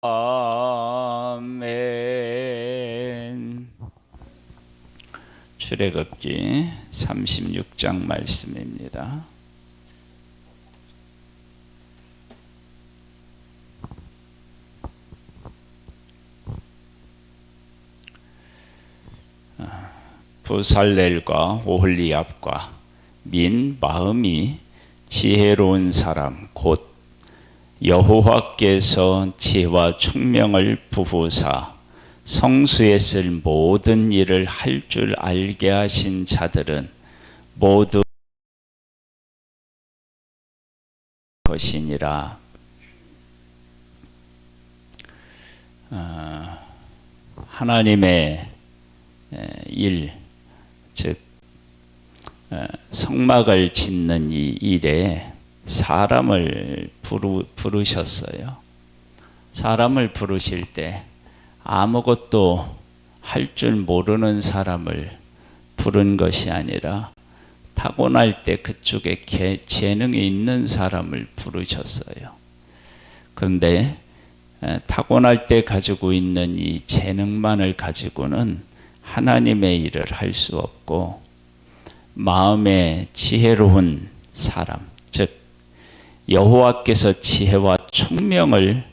아멘. 출애굽기 36장 말씀입니다. 아, 부살렐과 오홀리압과 민 마음이 지혜로운 사람 곧 여호와께서 지혜와 총명을 부부사 성수에 쓸 모든 일을 할 줄 알게 하신 자들은 모두 것이니라. 어, 하나님의 에, 일, 즉 어, 성막을 짓는 이 일에 사람을 부르, 부르셨어요. 사람을 부르실 때 아무것도 할 줄 모르는 사람을 부른 것이 아니라 타고날 때 그쪽에 개, 재능이 있는 사람을 부르셨어요. 그런데 에, 타고날 때 가지고 있는 이 재능만을 가지고는 하나님의 일을 할 수 없고 마음에 지혜로운 사람, 즉 여호와께서 지혜와 총명을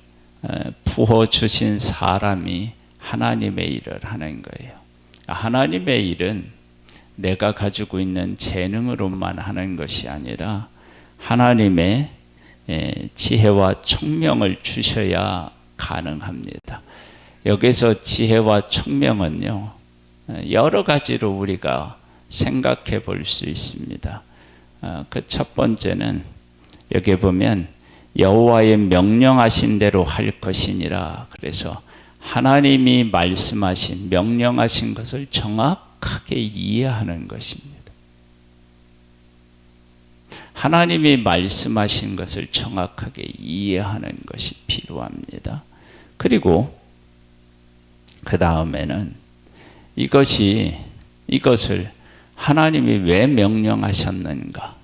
부어 주신 사람이 하나님의 일을 하는 거예요. 하나님의 일은 내가 가지고 있는 재능으로만 하는 것이 아니라 하나님의 지혜와 총명을 주셔야 가능합니다. 여기서 지혜와 총명은요, 여러 가지로 우리가 생각해 볼 수 있습니다. 그 첫 번째는 여기 보면 여호와의 명령하신 대로 할 것이니라. 그래서 하나님이 말씀하신 명령하신 것을 정확하게 이해하는 것입니다. 하나님이 말씀하신 것을 정확하게 이해하는 것이 필요합니다. 그리고 그 다음에는 이것이 이것을 하나님이 왜 명령하셨는가?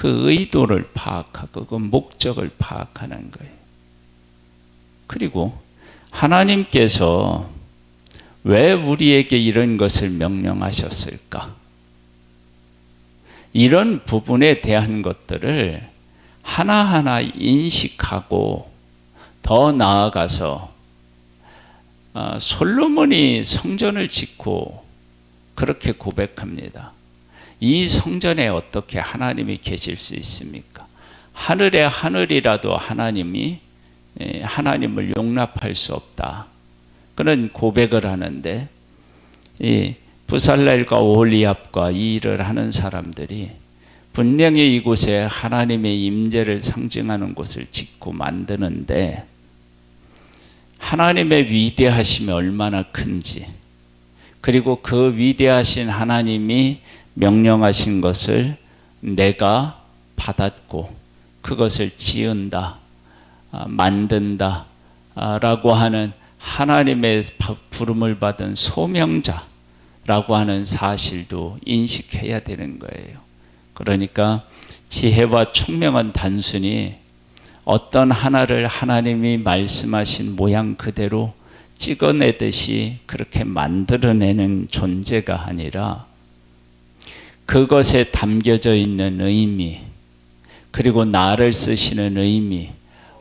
그 의도를 파악하고 그 목적을 파악하는 거예요. 그리고 하나님께서 왜 우리에게 이런 것을 명령하셨을까? 이런 부분에 대한 것들을 하나하나 인식하고 더 나아가서 어, 솔로몬이 성전을 짓고 그렇게 고백합니다. 이 성전에 어떻게 하나님이 계실 수 있습니까? 하늘의 하늘이라도 하나님이 하나님을 용납할 수 없다. 그런 고백을 하는데 이 부살렐과 오홀리압과 이 일을 하는 사람들이 분명히 이곳에 하나님의 임재를 상징하는 곳을 짓고 만드는데 하나님의 위대하심이 얼마나 큰지 그리고 그 위대하신 하나님이 명령하신 것을 내가 받았고 그것을 지은다, 아, 만든다 라고 하는 하나님의 부름을 받은 소명자라고 하는 사실도 인식해야 되는 거예요. 그러니까 지혜와 총명은 단순히 어떤 하나를 하나님이 말씀하신 모양 그대로 찍어내듯이 그렇게 만들어내는 존재가 아니라 그것에 담겨져 있는 의미, 그리고 나를 쓰시는 의미,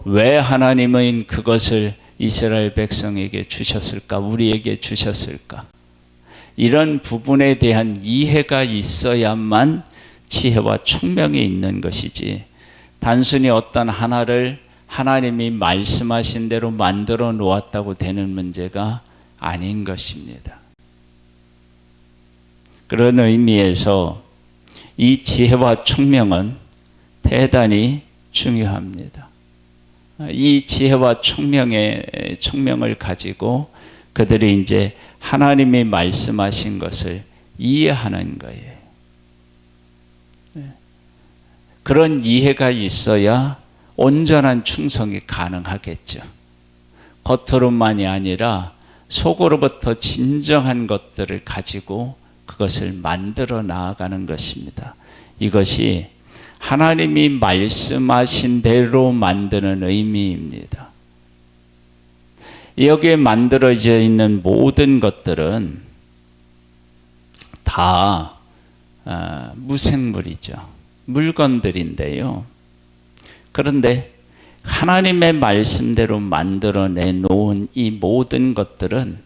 왜 하나님은 그것을 이스라엘 백성에게 주셨을까? 우리에게 주셨을까? 이런 부분에 대한 이해가 있어야만 지혜와 총명이 있는 것이지, 단순히 어떤 하나를 하나님이 말씀하신 대로 만들어 놓았다고 되는 문제가 아닌 것입니다. 그런 의미에서 이 지혜와 총명은 대단히 중요합니다. 이 지혜와 총명의 총명을 가지고 그들이 이제 하나님이 말씀하신 것을 이해하는 거예요. 네. 그런 이해가 있어야 온전한 충성이 가능하겠죠. 겉으로만이 아니라 속으로부터 진정한 것들을 가지고 그것을 만들어 나아가는 것입니다. 이것이 하나님이 말씀하신 대로 만드는 의미입니다. 여기에 만들어져 있는 모든 것들은 다 아, 무생물이죠. 물건들인데요. 그런데 하나님의 말씀대로 만들어내 놓은 이 모든 것들은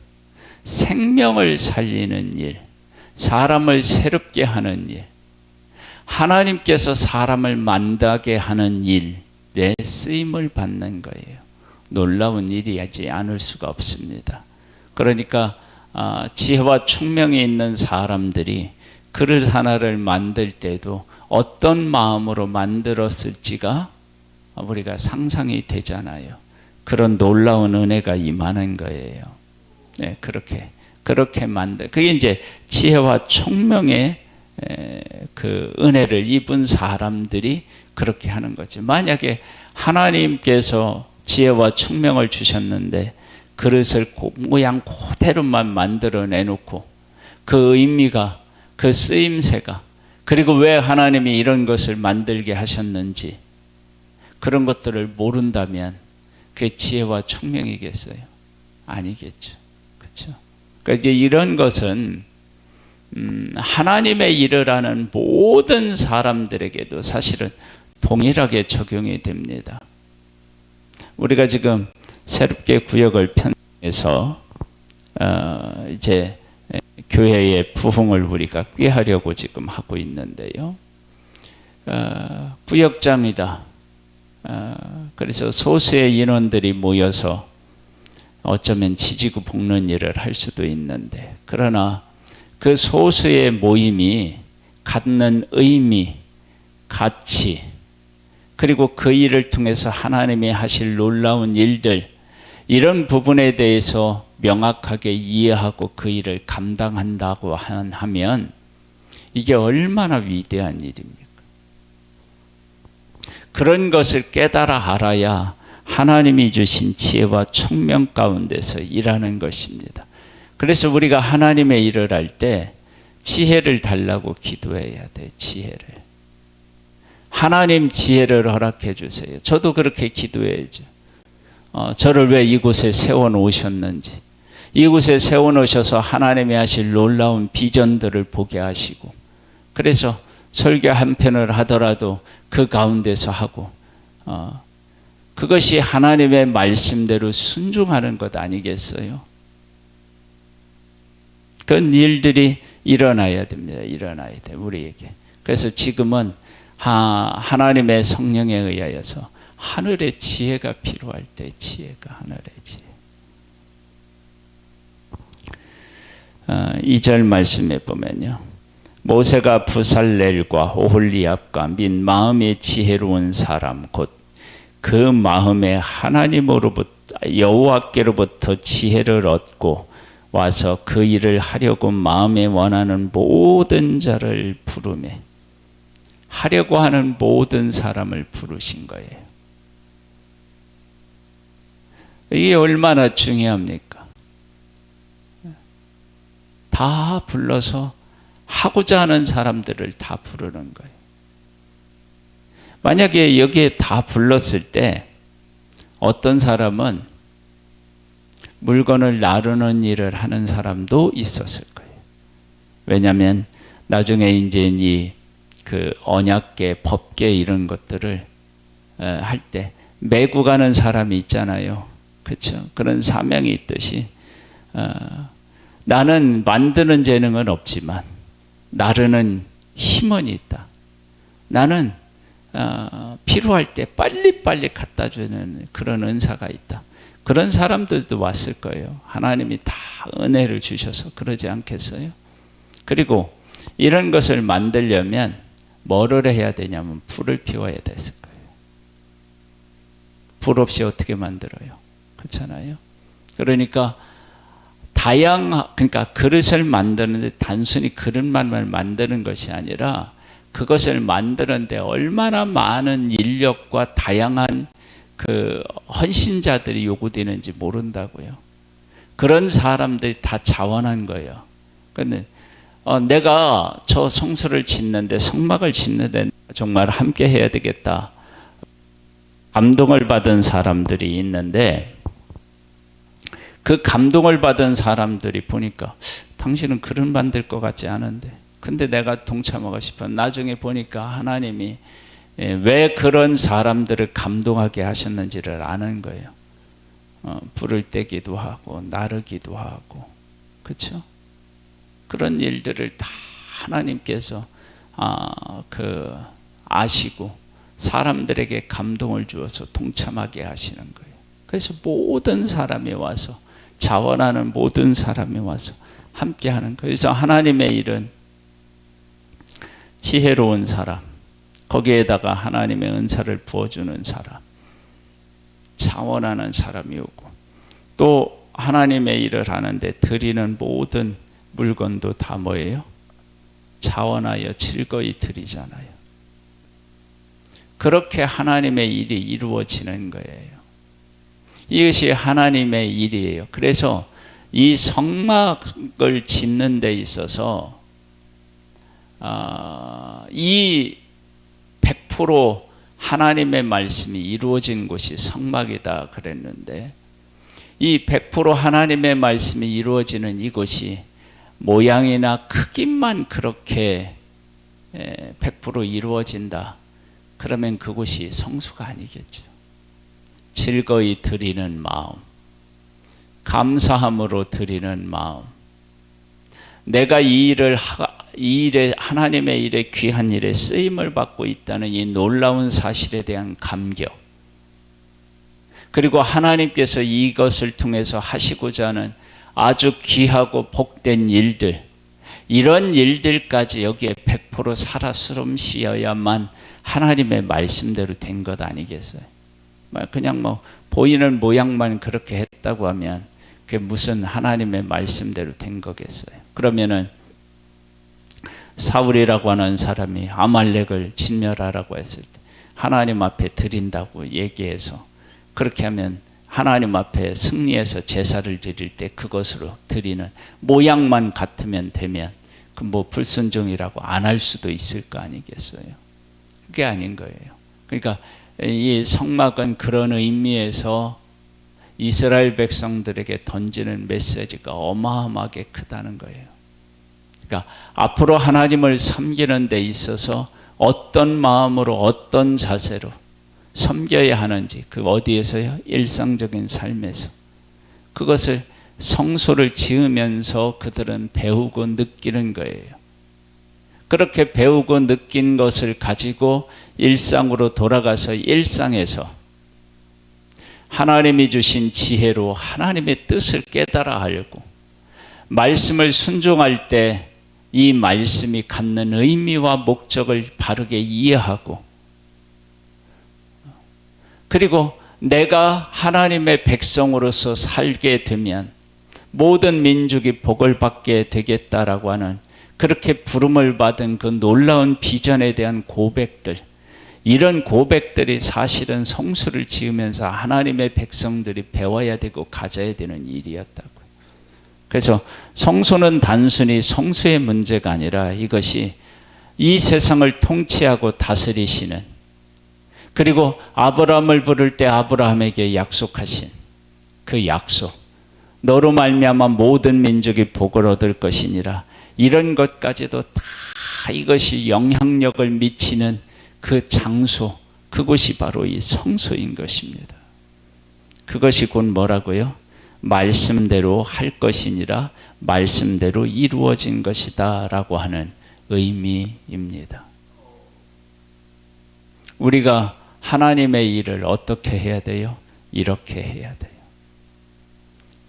생명을 살리는 일, 사람을 새롭게 하는 일, 하나님께서 사람을 만나게 하는 일에 쓰임을 받는 거예요. 놀라운 일이지 않을 수가 없습니다. 그러니까 아, 지혜와 총명이 있는 사람들이 그릇 하나를 만들 때도 어떤 마음으로 만들었을지가 우리가 상상이 되잖아요. 그런 놀라운 은혜가 임하는 거예요. 네, 그렇게 그렇게 만들. 그게 이제 지혜와 총명의 그 은혜를 입은 사람들이 그렇게 하는 거지. 만약에 하나님께서 지혜와 총명을 주셨는데 그릇을 모양 그대로만 만들어 내놓고 그 의미가 그 쓰임새가 그리고 왜 하나님이 이런 것을 만들게 하셨는지 그런 것들을 모른다면 그게 지혜와 총명이겠어요? 아니겠죠. 그렇죠? 그러니까 이런 것은 음, 하나님의 일을 하는 모든 사람들에게도 사실은 동일하게 적용이 됩니다. 우리가 지금 새롭게 구역을 편해서 어, 이제 교회의 부흥을 우리가 꾀하려고 지금 하고 있는데요. 어, 구역장이다. 어, 그래서 소수의 인원들이 모여서 어쩌면 지지고 볶는 일을 할 수도 있는데 그러나 그 소수의 모임이 갖는 의미, 가치, 그리고 그 일을 통해서 하나님이 하실 놀라운 일들, 이런 부분에 대해서 명확하게 이해하고 그 일을 감당한다고 하면 이게 얼마나 위대한 일입니까? 그런 것을 깨달아 알아야 하나님이 주신 지혜와 총명 가운데서 일하는 것입니다. 그래서 우리가 하나님의 일을 할 때 지혜를 달라고 기도해야 돼, 지혜를. 하나님 지혜를 허락해 주세요. 저도 그렇게 기도해야죠. 어, 저를 왜 이곳에 세워 놓으셨는지, 이곳에 세워 놓으셔서 하나님이 하실 놀라운 비전들을 보게 하시고, 그래서 설교 한 편을 하더라도 그 가운데서 하고, 어, 그것이 하나님의 말씀대로 순종하는 것 아니겠어요? 그런 일들이 일어나야 됩니다. 일어나야 돼, 우리에게. 그래서 지금은 하, 나님의 성령에 의하여서 하늘의 지혜가 필요할 때 지혜가 하늘의 지혜. 어, 2절 말씀에 보면요. 모세가 부살렐과 오홀리압과 민 마음의 지혜로운 사람 곧 그 마음에 하나님으로부터 여호와께로부터 지혜를 얻고 와서 그 일을 하려고 마음에 원하는 모든 자를 부르매 하려고 하는 모든 사람을 부르신 거예요. 이게 얼마나 중요합니까? 다 불러서 하고자 하는 사람들을 다 부르는 거예요. 만약에 여기에 다 불렀을 때 어떤 사람은 물건을 나르는 일을 하는 사람도 있었을 거예요. 왜냐하면 나중에 이제 이 그 언약계, 법계 이런 것들을 할 때 메고 가는 사람이 있잖아요. 그렇죠? 그런 사명이 있듯이 어, 나는 만드는 재능은 없지만 나르는 힘은 있다. 나는 어, 필요할 때 빨리빨리 갖다 주는 그런 은사가 있다. 그런 사람들도 왔을 거예요. 하나님이 다 은혜를 주셔서 그러지 않겠어요? 그리고 이런 것을 만들려면 뭐를 해야 되냐면 불을 피워야 됐을 거예요. 불 없이 어떻게 만들어요? 그렇잖아요. 그러니까 다양 그러니까 그릇을 만드는데 단순히 그릇만 만드는 것이 아니라 그것을 만드는데 얼마나 많은 인력과 다양한 그 헌신자들이 요구되는지 모른다고요. 그런 사람들이 다 자원한 거예요. 근데 어, 내가 저 성수를 짓는데 성막을 짓는데 정말 함께 해야 되겠다. 감동을 받은 사람들이 있는데 그 감동을 받은 사람들이 보니까 당신은 글을 만들 것 같지 않은데 근데 내가 동참하고 싶어 나중에 보니까 하나님이 예, 왜 그런 사람들을 감동하게 하셨는지를 아는 거예요. 어, 불을 떼기도 하고 나르기도 하고 그렇죠? 그런 일들을 다 하나님께서 아, 그 아시고 사람들에게 감동을 주어서 동참하게 하시는 거예요. 그래서 모든 사람이 와서 자원하는 모든 사람이 와서 함께 하는 거예요. 그래서 하나님의 일은 지혜로운 사람, 거기에다가 하나님의 은사를 부어주는 사람, 자원하는 사람이 오고 또 하나님의 일을 하는데 드리는 모든 물건도 다 뭐예요? 자원하여 즐거이 드리잖아요. 그렇게 하나님의 일이 이루어지는 거예요. 이것이 하나님의 일이에요. 그래서 이 성막을 짓는 데 있어서 아, 이100% 하나님의 말씀이 이루어진 곳이 성막이다 그랬는데 이 100% 하나님의 말씀이 이루어지는 이곳이 모양이나 크기만 그렇게 100% 이루어진다. 그러면 그곳이 성수가 아니겠죠. 즐거이 드리는 마음, 감사함으로 드리는 마음, 내가 이 일을 하, 이 일에 하나님의 일에 귀한 일에 쓰임을 받고 있다는 이 놀라운 사실에 대한 감격. 그리고 하나님께서 이것을 통해서 하시고자 하는 아주 귀하고 복된 일들, 이런 일들까지 여기에 100% 살아스름시어야만 하나님의 말씀대로 된 것 아니겠어요? 뭐 그냥 뭐 보이는 모양만 그렇게 했다고 하면 그게 무슨 하나님의 말씀대로 된 거겠어요? 그러면은 사울이라고 하는 사람이 아말렉을 진멸하라고 했을 때 하나님 앞에 드린다고 얘기해서 그렇게 하면 하나님 앞에 승리해서 제사를 드릴 때 그것으로 드리는 모양만 같으면 되면 그 뭐 불순종이라고 안 할 수도 있을 거 아니겠어요? 그게 아닌 거예요. 그러니까 이 성막은 그런 의미에서 이스라엘 백성들에게 던지는 메시지가 어마어마하게 크다는 거예요. 그러니까 앞으로 하나님을 섬기는 데 있어서 어떤 마음으로 어떤 자세로 섬겨야 하는지 그 어디에서요? 일상적인 삶에서 그것을 성소를 지으면서 그들은 배우고 느끼는 거예요. 그렇게 배우고 느낀 것을 가지고 일상으로 돌아가서 일상에서 하나님이 주신 지혜로 하나님의 뜻을 깨달아 알고 말씀을 순종할 때 이 말씀이 갖는 의미와 목적을 바르게 이해하고 그리고 내가 하나님의 백성으로서 살게 되면 모든 민족이 복을 받게 되겠다라고 하는 그렇게 부름을 받은 그 놀라운 비전에 대한 고백들 이런 고백들이 사실은 성수를 지으면서 하나님의 백성들이 배워야 되고 가져야 되는 일이었다고. 그래서 성소는 단순히 성수의 문제가 아니라 이것이 이 세상을 통치하고 다스리시는 그리고 아브라함을 부를 때 아브라함에게 약속하신 그 약속 너로 말미암아 모든 민족이 복을 얻을 것이니라 이런 것까지도 다 이것이 영향력을 미치는 그 장소 그곳이 바로 이 성소인 것입니다. 그것이 곧 뭐라고요? 말씀대로 할 것이니라 말씀대로 이루어진 것이다 라고 하는 의미입니다. 우리가 하나님의 일을 어떻게 해야 돼요? 이렇게 해야 돼요.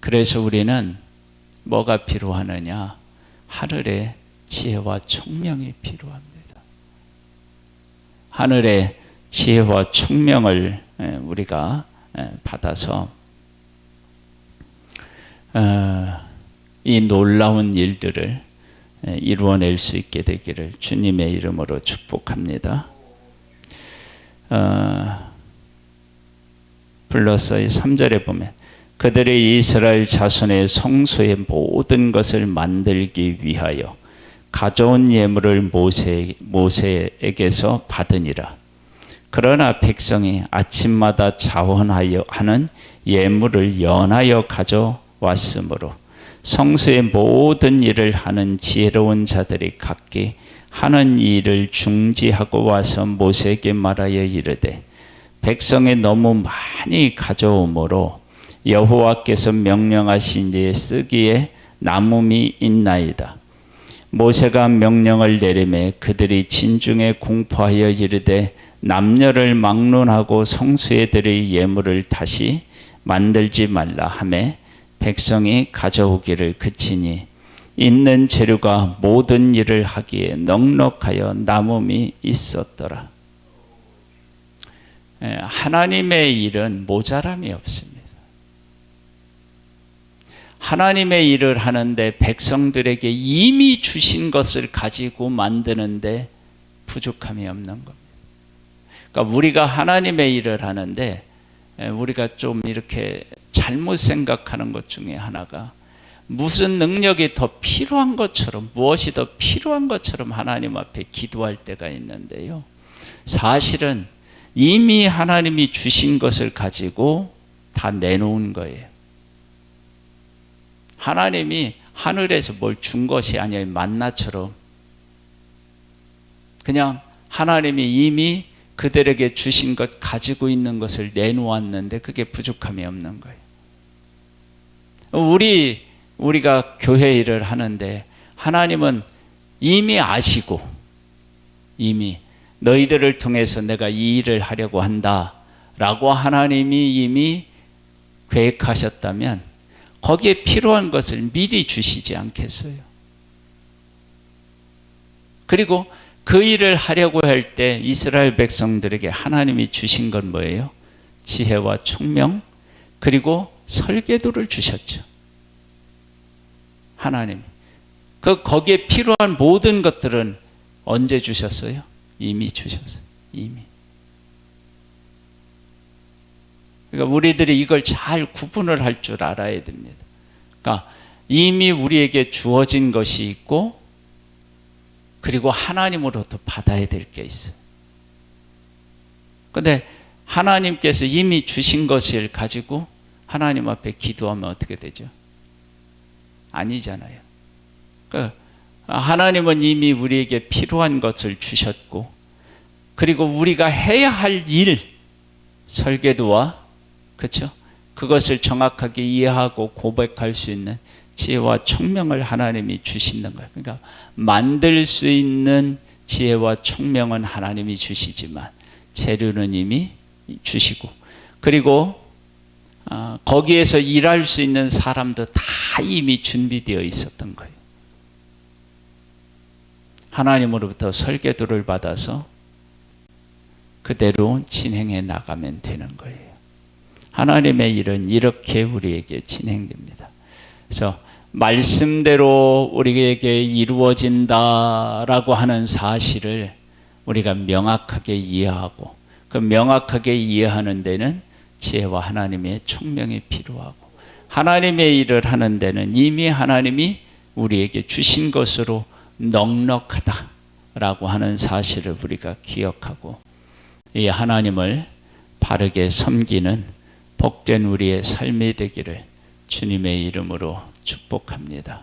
그래서 우리는 뭐가 필요하느냐? 하늘의 지혜와 총명이 필요합니다. 하늘의 지혜와 총명을 우리가 받아서 어, 이 놀라운 일들을 이루어낼 수 있게 되기를 주님의 이름으로 축복합니다. 어, 불러서의 3절에 보면 그들의 이스라엘 자손의 성소의 모든 것을 만들기 위하여 가져온 예물을 모세, 모세에게서 받으니라. 그러나 백성이 아침마다 자원하여 하는 예물을 연하여 가져와 왔으므로 성수의 모든 일을 하는 지혜로운 자들이 각기 하는 일을 중지하고 와서 모세에게 말하여 이르되 백성이 너무 많이 가져오므로 여호와께서 명령하신 일에 쓰기에 남음이 있나이다. 모세가 명령을 내리매 그들이 진중에 공포하여 이르되 남녀를 막론하고 성수애들의 예물을 다시 만들지 말라 하매 백성이 가져오기를 그치니 있는 재료가 모든 일을 하기에 넉넉하여 남음이 있었더라. 예, 하나님의 일은 모자람이 없습니다. 하나님의 일을 하는데 백성들에게 이미 주신 것을 가지고 만드는데 부족함이 없는 겁니다. 그러니까 우리가 하나님의 일을 하는데 예, 우리가 좀 이렇게 잘못 생각하는 것 중에 하나가 무슨 능력이 더 필요한 것처럼 무엇이 더 필요한 것처럼 하나님 앞에 기도할 때가 있는데요. 사실은 이미 하나님이 주신 것을 가지고 다 내놓은 거예요. 하나님이 하늘에서 뭘 준 것이 아니라 만나처럼 그냥 하나님이 이미 그들에게 주신 것 가지고 있는 것을 내놓았는데 그게 부족함이 없는 거예요. 우리 우리가 교회 일을 하는데 하나님은 이미 아시고 이미 너희들을 통해서 내가 이 일을 하려고 한다라고 하나님이 이미 계획하셨다면 거기에 필요한 것을 미리 주시지 않겠어요. 그리고 그 일을 하려고 할 때 이스라엘 백성들에게 하나님이 주신 건 뭐예요? 지혜와 총명 그리고 설계도를 주셨죠. 하나님. 그 거기에 필요한 모든 것들은 언제 주셨어요? 이미 주셨어요. 이미. 그러니까 우리들이 이걸 잘 구분을 할 줄 알아야 됩니다. 그러니까 이미 우리에게 주어진 것이 있고 그리고 하나님으로부터 받아야 될 게 있어요. 근데 하나님께서 이미 주신 것을 가지고 하나님 앞에 기도하면 어떻게 되죠? 아니잖아요. 그러니까 하나님은 이미 우리에게 필요한 것을 주셨고, 그리고 우리가 해야 할 일, 설계도와, 그렇죠? 그것을 정확하게 이해하고 고백할 수 있는 지혜와 총명을 하나님이 주시는 거예요. 그러니까 만들 수 있는 지혜와 총명은 하나님이 주시지만 재료는 이미 주시고 그리고 어, 거기에서 일할 수 있는 사람도 다 이미 준비되어 있었던 거예요. 하나님으로부터 설계도를 받아서 그대로 진행해 나가면 되는 거예요. 하나님의 일은 이렇게 우리에게 진행됩니다. 그래서 말씀대로 우리에게 이루어진다라고 하는 사실을 우리가 명확하게 이해하고 그 명확하게 이해하는 데는 지혜와 하나님의 총명이 필요하고 하나님의 일을 하는 데는 이미 하나님이 우리에게 주신 것으로 넉넉하다라고 하는 사실을 우리가 기억하고 이 하나님을 바르게 섬기는 복된 우리의 삶이 되기를 주님의 이름으로 축복합니다.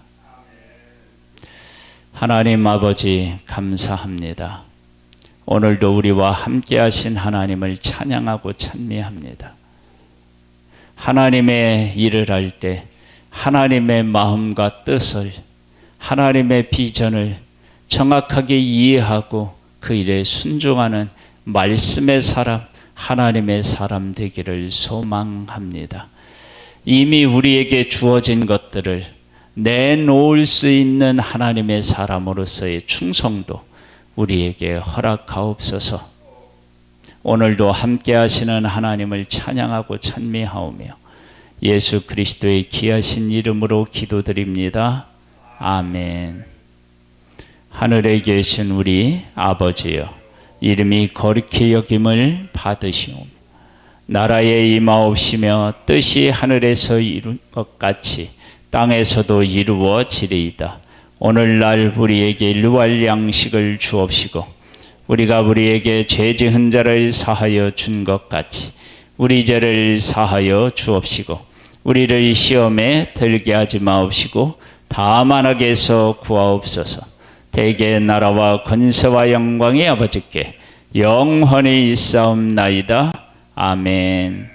하나님 아버지 감사합니다. 오늘도 우리와 함께 하신 하나님을 찬양하고 찬미합니다. 하나님의 일을 할 때 하나님의 마음과 뜻을 하나님의 비전을 정확하게 이해하고 그 일에 순종하는 말씀의 사람, 하나님의 사람 되기를 소망합니다. 이미 우리에게 주어진 것들을 내놓을 수 있는 하나님의 사람으로서의 충성도 우리에게 허락하옵소서. 오늘도 함께 하시는 하나님을 찬양하고 찬미하오며 예수 그리스도의 귀하신 이름으로 기도드립니다. 아멘. 하늘에 계신 우리 아버지여 이름이 거룩히 여김을 받으시오며 나라에 임하옵시며 뜻이 하늘에서 이룬 것 같이 땅에서도 이루어지리이다. 오늘날 우리에게 일할 양식을 주옵시고 우리가 우리에게 죄 지은 자를 사하여 준 것 같이 우리 죄를 사하여 주옵시고 우리를 시험에 들게 하지 마옵시고 다만 악에서 구하옵소서. 대개 나라와 권세와 영광의 아버지께 영원히 있사옵나이다. 아멘.